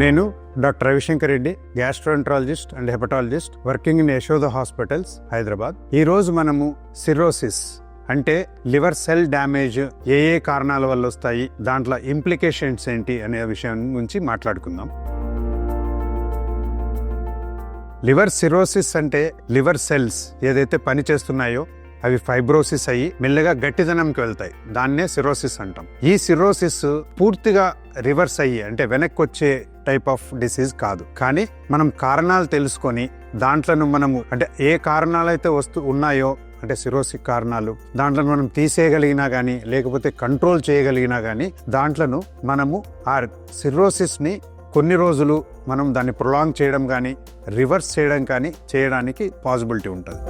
నేను doctor Ravishankar Reddy gastroenterologist and hepatologist working in Yashoda hospitals Hyderabad. ఈరోజు మనము cirrhosis అంటే లివర్ సెల్ డ్యామేజ్ ఏ ఏ కారణాల వల్ల వస్తాయి దాంట్లో ఇంప్లికేషన్స్ ఏంటి అనే విషయం గురించి మాట్లాడుకుందాం. లివర్ సిరోసిస్ అంటే లివర్ సెల్స్ ఏదైతే పని చేస్తున్నాయో అవి ఫైబ్రోసిస్ అయ్యి మెల్లగా గట్టిదనంకి వెళ్తాయి. దాన్నే సిరోసిస్ అంటాం. ఈ సిరోసిస్ పూర్తిగా రివర్స్ అయ్యి అంటే వెనక్కి వచ్చే టైప్ ఆఫ్ డిసీజ్ కాదు. కానీ మనం కారణాలు తెలుసుకొని దాంట్లను మనము అంటే ఏ కారణాలు అయితే వస్తూ ఉన్నాయో అంటే సిరోసిక్ కారణాలు దాంట్లో మనం తీసేయగలిగినా కానీ లేకపోతే కంట్రోల్ చేయగలిగినా కానీ దాంట్లను మనము ఆ సిరోసిస్ని కొన్ని రోజులు మనం దాన్ని ప్రొలాంగ్ చేయడం కానీ రివర్స్ చేయడం కానీ చేయడానికి పాసిబిలిటీ ఉంటుంది.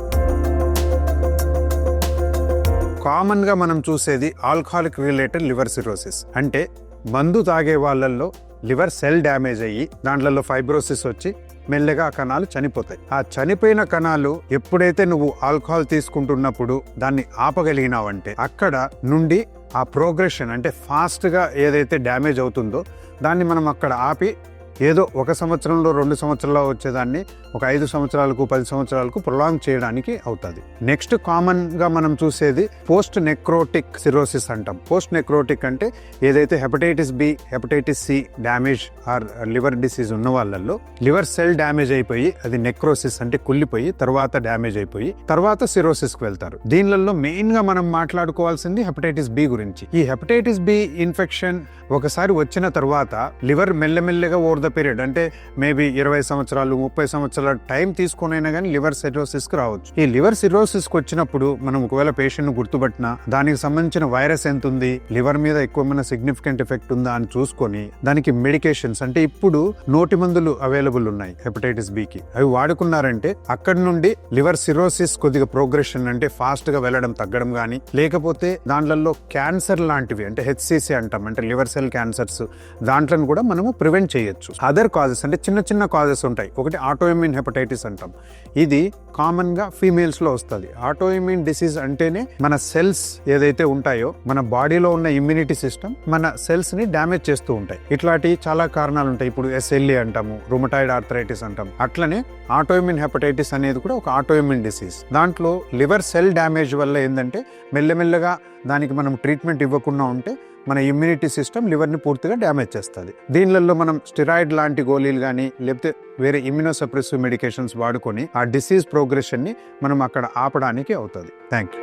కామన్గా మనం చూసేది ఆల్కహాలిక్ రిలేటెడ్ లివర్ సిరోసిస్ అంటే మందు తాగే వాళ్ళల్లో లివర్ సెల్ డ్యామేజ్ అయ్యి దాంట్లో ఫైబ్రోసిస్ వచ్చి మెల్లగా ఆ కణాలు చనిపోతాయి. ఆ చనిపోయిన కణాలు ఎప్పుడైతే నువ్వు ఆల్కహాల్ తీసుకుంటున్నప్పుడు దాన్ని ఆపగలిగినావంటే అక్కడ నుండి ఆ ప్రోగ్రెషన్ అంటే ఫాస్ట్గా ఏదైతే డ్యామేజ్ అవుతుందో దాన్ని మనం అక్కడ ఆపి ఏదో ఒక సంవత్సరంలో రెండు సంవత్సరాల్లో వచ్చేదాన్ని ఒక ఐదు సంవత్సరాలకు పది సంవత్సరాలకు ప్రొలాంగ్ చేయడానికి అవుతుంది. నెక్స్ట్ కామన్గా మనం చూసేది పోస్ట్ నెక్రోటిక్ సిరోసిస్ అంటాం. పోస్ట్ నెక్రోటిక్ అంటే ఏదైతే hepatitis B hepatitis C damage or liver disease ఉన్న వాళ్ళల్లో లివర్ సెల్ డ్యామేజ్ అయిపోయి అది నెక్రోసిస్ అంటే కుళ్ళిపోయి తర్వాత డ్యామేజ్ అయిపోయి తర్వాత సిరోసిస్కి వెళ్తారు. దీనిలలో మెయిన్గా మనం మాట్లాడుకోవాల్సింది హెపటైటిస్ బి గురించి. ఈ హెపటైటిస్ బి ఇన్ఫెక్షన్ ఒకసారి వచ్చిన తర్వాత లివర్ మెల్లమెల్లగా ఓవర్ ద పీరియడ్. అంటే మేబీ ఇరవై సంవత్సరాలు ముప్పై సంవత్సరాల టైం తీసుకునైనా కానీ లివర్ సిరోసిస్కి రావచ్చు. ఈ లివర్ సిరోసిస్కి వచ్చినప్పుడు మనం ఒకవేళ పేషెంట్ను గుర్తుపట్టినా దానికి సంబంధించిన వైరస్ ఎంత ఉంది లివర్ మీద ఎక్కువ సిగ్నిఫికెంట్ ఎఫెక్ట్ ఉందా అని చూసుకొని దానికి మెడికేషన్స్ అంటే ఇప్పుడు నోటి మందులు అవైలబుల్ ఉన్నాయి హెపటైటిస్ బి కి అవి వాడుకున్నారంటే అక్కడి నుండి లివర్ సిరోసిస్ కొద్దిగా ప్రోగ్రెషన్ అంటే ఫాస్ట్గా వెళ్ళడం తగ్గడం కానీ లేకపోతే దాంట్లో క్యాన్సర్ లాంటివి అంటే హెచ్సిసి అంటాం అంటే లివర్ సెల్ క్యాన్సర్స్ దాంట్లను కూడా మనము ప్రివెంట్ చేయొచ్చు. అదర్ కాజెస్ అంటే చిన్న చిన్న కాజెస్ ఉంటాయి. ఒకటి ఆటోఇమ్యూన్ హెపటైటిస్ అంటాం. ఇది కామన్గా ఫీమేల్స్లో వస్తుంది. ఆటోఇమ్యూన్ డిసీజ్ అంటేనే మన సెల్స్ ఏదైతే ఉంటాయో మన బాడీలో ఉన్న ఇమ్యూనిటీ సిస్టమ్ మన సెల్స్ని డ్యామేజ్ చేస్తూ ఉంటాయి. ఇట్లాంటి చాలా కారణాలు ఉంటాయి. ఇప్పుడు ఎస్ఎల్ఈ అంటాము రుమటాయిడ్ ఆర్థరైటిస్ అంటాం అట్లనే ఆటోఇమ్యూన్ హెపటైటిస్ అనేది కూడా ఒక ఆటోఇమ్యూన్ డిసీజ్ దాంట్లో లివర్ సెల్ డ్యామేజ్ వల్ల ఏంటంటే మెల్లమెల్లగా దానికి మనం ట్రీట్మెంట్ ఇవ్వకుండా ఉంటే మన ఇమ్యూనిటీ సిస్టమ్ లివర్ని పూర్తిగా డ్యామేజ్ చేస్తుంది. దీనిలలో మనం స్టిరాయిడ్ లాంటి గోళీలు కానీ లేకపోతే వేరే ఇమ్యూనోసప్రెసివ్ మెడికేషన్స్ వాడుకొని ఆ డిసీజ్ ప్రోగ్రెషన్ని మనం అక్కడ ఆపడానికి అవుతుంది. Thank you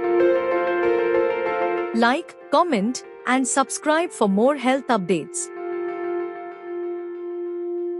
like comment and subscribe for more health updates